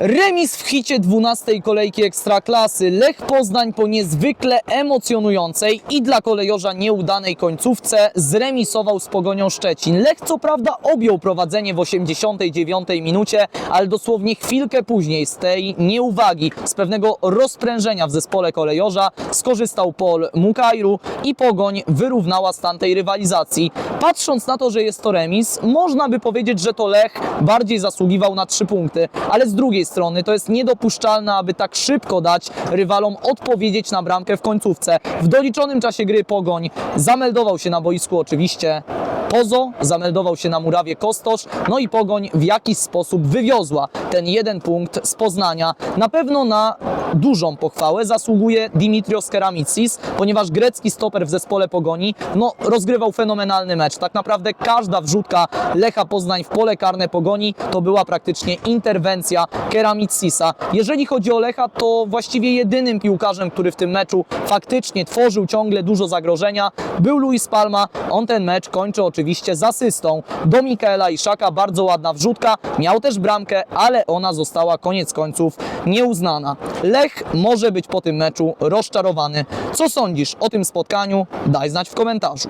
Remis w hicie 12 kolejki Ekstraklasy. Lech Poznań po niezwykle emocjonującej i dla kolejorza nieudanej końcówce zremisował z Pogonią Szczecin. Lech co prawda objął prowadzenie w 89 minucie, ale dosłownie chwilkę później z tej nieuwagi, z pewnego rozprężenia w zespole kolejorza skorzystał Pol Mukajru i Pogoń wyrównała stan tej rywalizacji. Patrząc na to, że jest to remis, można by powiedzieć, że to Lech bardziej zasługiwał na trzy punkty, ale z drugiej strony to jest niedopuszczalne, aby tak szybko dać rywalom odpowiedzieć na bramkę w końcówce. W doliczonym czasie gry Pogoń zameldował się na boisku oczywiście Pozo, zameldował się na murawie Kostosz, no i Pogoń w jakiś sposób wywiozła ten jeden punkt z Poznania. Na pewno na dużą pochwałę zasługuje Dimitrios Keramitsis, ponieważ grecki stoper w zespole Pogoni no, rozgrywał fenomenalny mecz. Tak naprawdę każda wrzutka Lecha Poznań w pole karne Pogoni to była praktycznie interwencja Keramitsisa. Jeżeli chodzi o Lecha, to właściwie jedynym piłkarzem, który w tym meczu faktycznie tworzył ciągle dużo zagrożenia, był Luis Palma. On ten mecz kończy oczywiście z asystą do Mikaela Iszaka. Bardzo ładna wrzutka. Miał też bramkę, ale ona została koniec końców nieuznana. Lech może być po tym meczu rozczarowany. Co sądzisz o tym spotkaniu? Daj znać w komentarzu.